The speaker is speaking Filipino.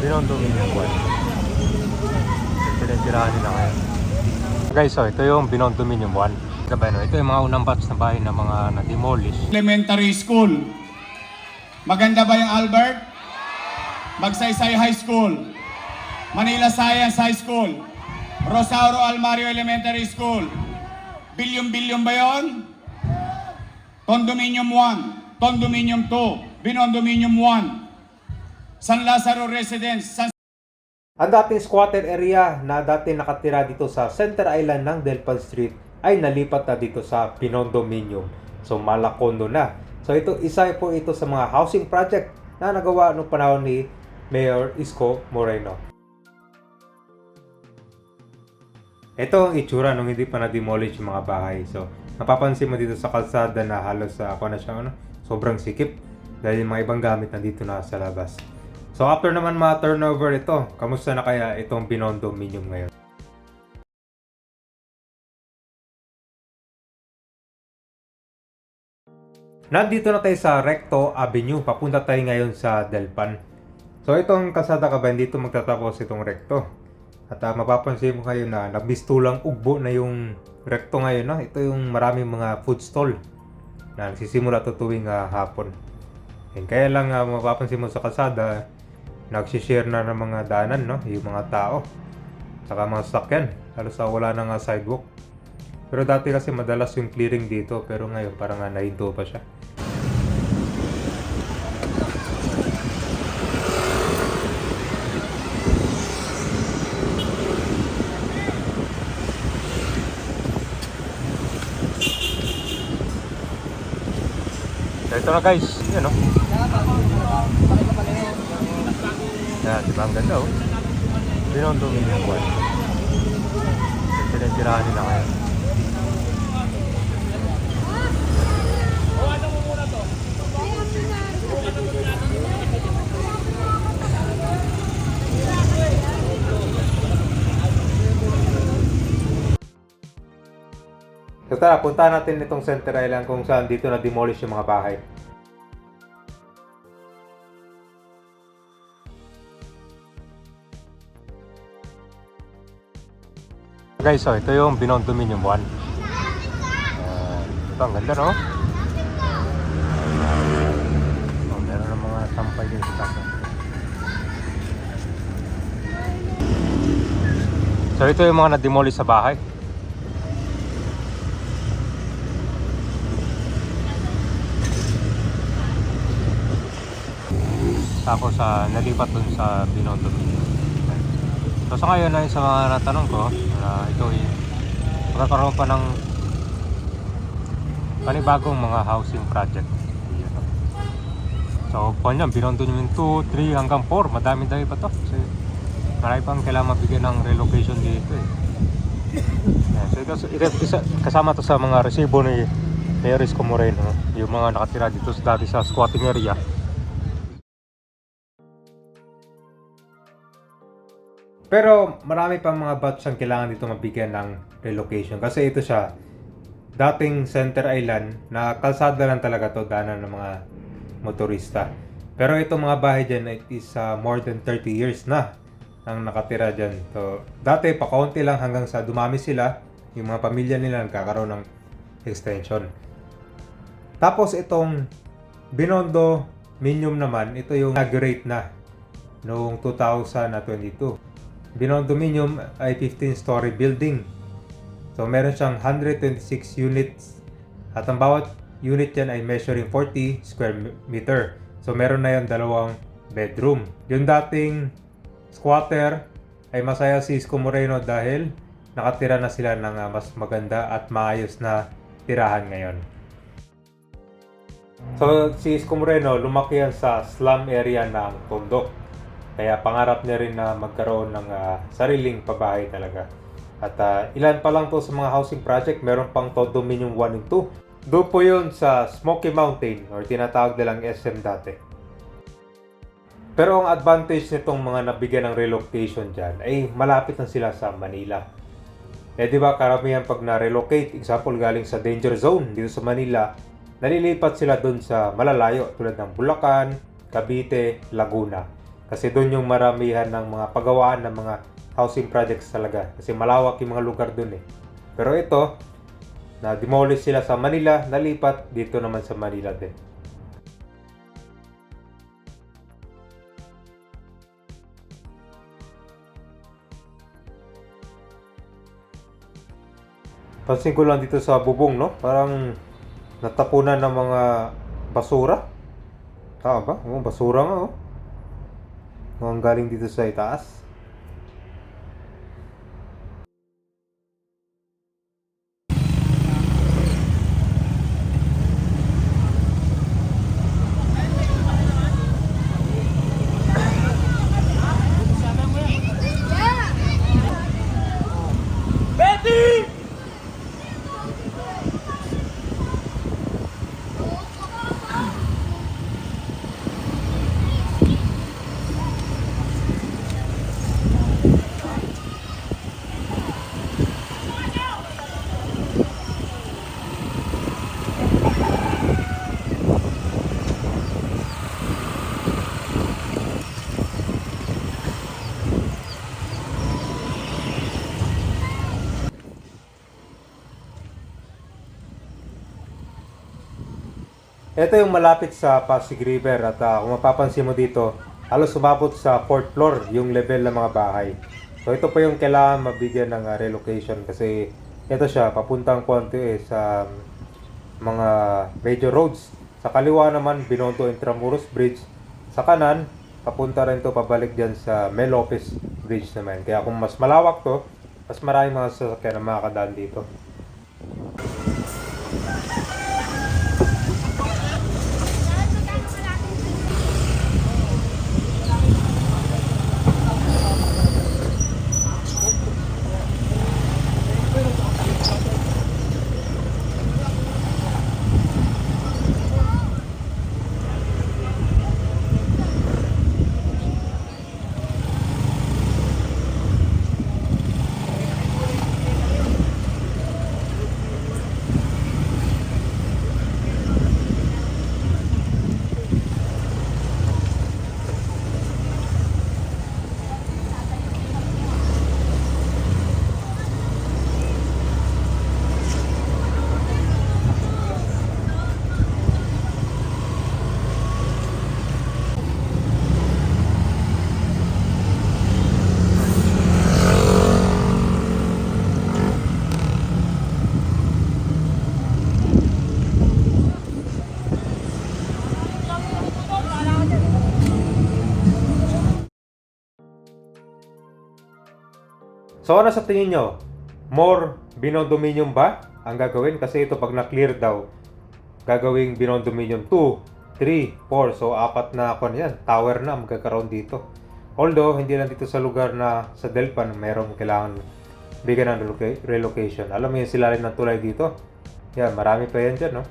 Binondo Dominion 1. Pinatirahan nila ngayon. Guys, so ito yung Binondo Dominion 1. Diba, no? Ito yung mga unang batch na bahay na mga na-demolish. Elementary School. Maganda ba yung Albert? Magsaysay High School. Manila Science High School. Rosauro Almario Elementary School. Bilyon-bilyon ba yon? Condominium 1, Condominium 2, Binondominium 1, San Lazaro Residence, San Ang dating squatter area na dati nakatira dito sa Center Island ng Delpan Street ay nalipat na dito sa Pinondominium. So Malacondo na. So ito isa po ito sa mga housing project na nagawa noong panahon ni Mayor Isko Moreno. Ito ang itsura nung hindi pa na-demolish yung mga bahay. So, napapansin mo dito sa kalsada na halos sa ako na siya, ano, sobrang sikip dahil yung mga ibang gamit nandito na sa labas. So, after naman mga turnover ito, kamusta na kaya itong Binondo Minium ngayon? Nandito na tayo sa Recto Avenue. Papunta tayo ngayon sa Delpan. So itong kasada ka ba, dito magtatapos itong Recto. At ah, mapapansin mo kayo na nabistulang ugbo na yung Recto ngayon. No? Ito yung maraming mga food stall na nagsisimula to tuwing ah, hapon. And kaya lang ah, mapapansin mo sa kalsada, nagsishare na ng mga daanan, no? yung mga tao. Saka mga sasakyan. Halos ah, wala na nga sidewalk. Pero dati kasi madalas yung clearing dito, pero ngayon parang nga nahinto pa siya. Ito na guys, yun no? Yan, di ba ang ganda oh? Binondo Dominion 1. Pinatirahan nila ngayon. So tara, punta natin itong Center Island kung saan dito na demolish yung mga bahay. Guys, so ito yung Binondo Dominion 1. Yan. ito ang ganda no? Oh, meron ng mga sampay din sa taas. So ito yung mga na-demolish sa bahay. Tapos sa nalipat dun sa Binondo Dominion. So sa ngayon ay sa mga natanong ko na ito ay magkakaroon pa ng panibagong mga housing project. So kung yan, binondo nyo yung 2, 3 hanggang 4, madami-dami pa to. Kasi marami pang kailangan mabigyan ng relocation dito eh. Ayan, so ito, kasama to sa mga resibo ni Mayor Isko Moreno, no? yung mga nakatira dito sa- dati sa squatting area. Pero marami pang mga batch ang kailangan dito mabigyan ng relocation. Kasi ito siya, dating Center Island na kalsada lang talaga to daanan ng mga motorista. Pero itong mga bahay dyan is uh, more than 30 years na ang nakatira dyan. So, dati pa kaunti lang hanggang sa dumami sila, yung mga pamilya nila nagkakaroon ng extension. Tapos itong Binondo Minium naman, ito yung inaugurate na noong 2022. Binondo Minium ay 15-story building. So meron siyang 126 units at ang bawat unit yan ay measuring 40 square meter. So meron na yan dalawang bedroom. Yung dating squatter ay masaya si Isko Moreno dahil nakatira na sila ng ah, mas maganda at maayos na tirahan ngayon. So si Isko Moreno lumaki yan sa slum area ng Tondo. Kaya pangarap niya rin na magkaroon ng ah, sariling pabahay talaga. At ah, ilan pa lang to sa mga housing project, meron pang Condominium 1 and 2. Doon po yun sa Smoky Mountain or tinatawag nilang SM dati. Pero ang advantage nitong mga nabigyan ng relocation dyan ay malapit na sila sa Manila. Eh di ba karamihan pag na-relocate, example galing sa danger zone dito sa Manila, nalilipat sila doon sa malalayo tulad ng Bulacan, Cavite, Laguna. Kasi doon yung maramihan ng mga pagawaan ng mga housing projects talaga. Kasi malawak yung mga lugar doon eh. Pero ito, na demolish sila sa Manila, nalipat dito naman sa Manila din. Pansin ko lang dito sa bubong, no? Parang natapunan ng mga basura. Tama ba? Oo, basura nga, oh. Mukhang galing dito sa itaas. Ito yung malapit sa Pasig River at ah, kung mapapansin mo dito, halos umabot sa 4th floor yung level ng mga bahay. So ito pa yung kailangan mabigyan ng ah, relocation kasi ito siya, papuntang konti eh, sa um, mga major roads. Sa kaliwa naman, Binondo Intramuros Bridge. Sa kanan, papunta rin to pabalik dyan sa Mel Lopez Bridge naman. Kaya kung mas malawak to, mas maraming mga sasakyan na makakadaan dito. So ano sa tingin nyo? More binondominium ba ang gagawin? Kasi ito pag na-clear daw, gagawing binondominium 2, 3, 4. So apat na ako yan. Tower na magkakaroon dito. Although, hindi lang dito sa lugar na sa Delpan, merong kailangan bigyan ng reloca- relocation. Alam mo yung sila rin ng tulay dito? Yan, marami pa yan dyan, no?